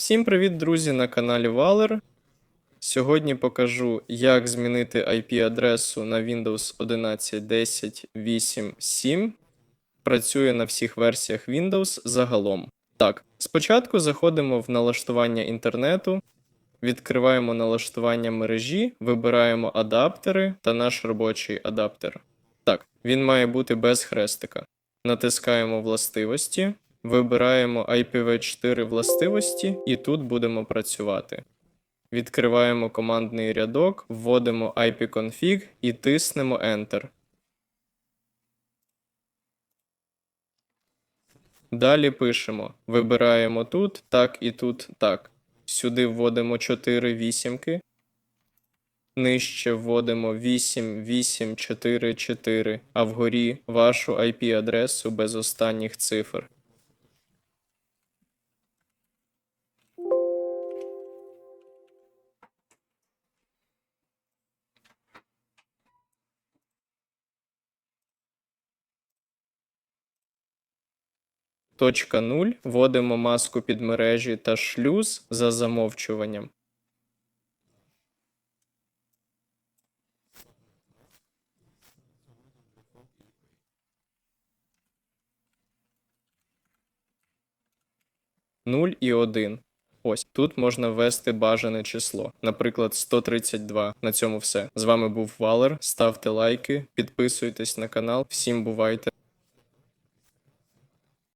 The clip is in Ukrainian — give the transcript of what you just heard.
Всім привіт, друзі, на каналі Valor. Сьогодні покажу, як змінити IP-адресу на Windows 11 10 8 7. Працює на всіх версіях Windows загалом. Так, спочатку заходимо в налаштування інтернету, відкриваємо налаштування мережі, вибираємо адаптери та наш робочий адаптер. Так, він має бути без хрестика. Натискаємо властивості, вибираємо IPv4 властивості і тут будемо працювати. Відкриваємо командний рядок, вводимо ipconfig і тиснемо Enter. Далі пишемо, вибираємо тут, так і тут так. Сюди вводимо 4 вісімки. Нижче вводимо 8844, а вгорі вашу IP-адресу без останніх цифр. Точка 0. Вводимо маску під мережі та шлюз за замовчуванням. Нуль і 1. Ось тут можна ввести бажане число, наприклад, 132. На цьому все. З вами був Валер. Ставте лайки, підписуйтесь на канал. Всім бувайте!